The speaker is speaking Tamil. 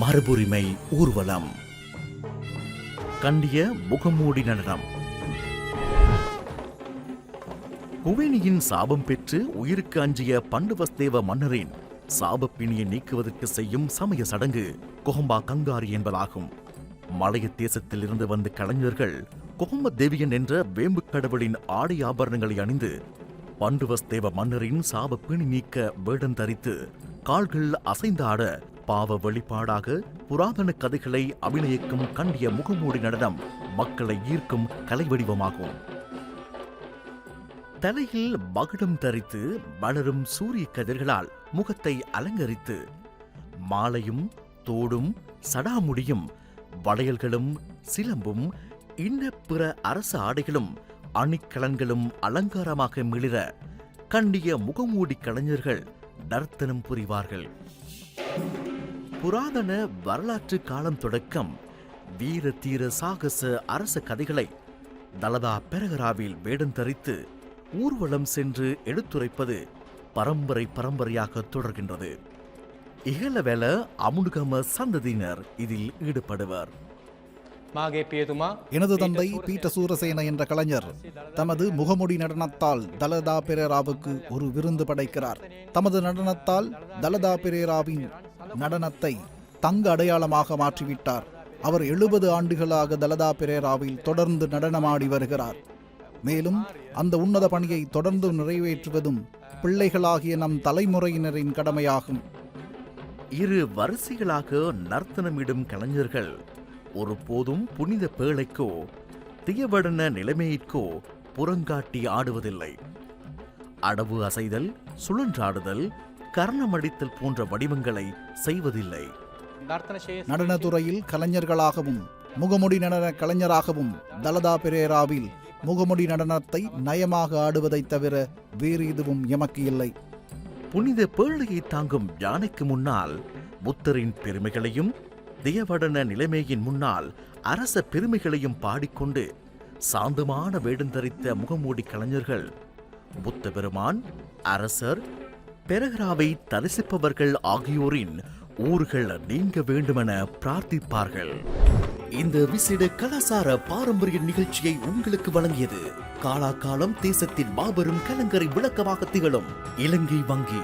மரபுரிமை ஊர்வலம். கண்டிய முகமூடி நடனம். குவேணியின் சாபம் பெற்று உயிருக்கு அஞ்சிய பண்டுவஸ்தேவ மன்னரின் சாபப்பிணியை நீக்குவதற்கு செய்யும் சமய சடங்கு கொஹம்பா கங்காரி என்பதாகும். மலைய தேசத்தில் இருந்து வந்த கலைஞர்கள் கொஹம்ப தேவியன் என்ற வேம்பு கடவுளின் ஆடை ஆபரணங்களை அணிந்து பண்டுவஸ்தேவ மன்னரின் சாப பிணி நீக்க வேடம் தரித்து கால்கள் அசைந்தாட பாவ வெளிப்பாடாக புராதன கதைகளை அபிநயிக்கும் கண்டிய முகமூடி நடனம் மக்களை ஈர்க்கும் கலை வடிவமாகும். தலையில் மகுடம் தரித்து வளரும் சூரிய கதிர்களால் முகத்தை அலங்கரித்து மாலையும் தோடும் சடாமுடியும் வளையல்களும் சிலம்பும் இன்ன பிற அரச ஆடைகளும் அணிக்கலன்களும் அலங்காரமாக மிளிர கண்டிய முகமூடி கலைஞர்கள் நர்த்தனம் புரிவார்கள். புராதன வரலாற்று காலம் தொடக்கம் வீர தீர சாகச அரச கதைகளை தலதா பெரகராவில் வேடம் தரித்து ஊர்வலம் சென்று எடுத்துரைப்பது பரம்பரை பரம்பரையாக தொடர்கின்றது. இகலவேல அமுனுகம சந்ததியினர் இதில் ஈடுபடுவர். எனது தந்தை பீட்ட சூரசேன என்ற கலைஞர். தமது முகமுடி நடனத்தால் தலதா பெரேராவுக்கு ஒரு விருந்து படைக்கிறார். தமது நடனத்தால் தலதா பெரேராவின் நடனத்தை தங்க அடையாளமாக மாற்றிவிட்டார். அவர் எழுபது ஆண்டுகளாக தலதா பிரேராவில் தொடர்ந்து நடனமாடி வருகிறார். மேலும் அந்த உன்னத பணியை தொடர்ந்து நிறைவேற்றுவதும் பிள்ளைகளாகிய நம் தலைமுறையினரின் கடமையாகும். இரு வரிசைகளாக நர்த்தனமிடும் கலைஞர்கள் ஒருபோதும் புனித பேழைக்கோ தியவடன நிலைமையிற்கோ புறங்காட்டி ஆடுவதில்லை. அடவு அசைதல் சுழன்றாடுதல் கர்ணமடித்தல் போன்ற வடிவங்களை செய்வதில்லை. நடனத்துறையில் கலைஞர்களாகவும் முகமுடி நடன கலைஞராகவும் தலதா பெரேராவில் முகமுடி நடனத்தை நயமாக ஆடுவதை தவிர வேறு எதுவும் எமக்கு இல்லை. புனித பேழையை தாங்கும் யானைக்கு முன்னால் புத்தரின் பெருமைகளையும் தேவடன நிலைமையின் முன்னால் அரச பெருமைகளையும் பாடிக்கொண்டு சாந்தமான வேடந்தரித்த முகமூடி கலைஞர்கள் புத்த பெருமான் அரசர் பெரகராவை தரிசிப்பவர்கள் ஆகியோரின் ஊர்கள் நீங்க வேண்டுமென பிரார்த்திப்பார்கள். இந்த விசிட கலாசார பாரம்பரிய நிகழ்ச்சியை உங்களுக்கு வழங்கியது காலாகாலம் தேசத்தின் மாபெரும் கலங்கரை விளக்கமாக திகழும் இலங்கை வங்கி.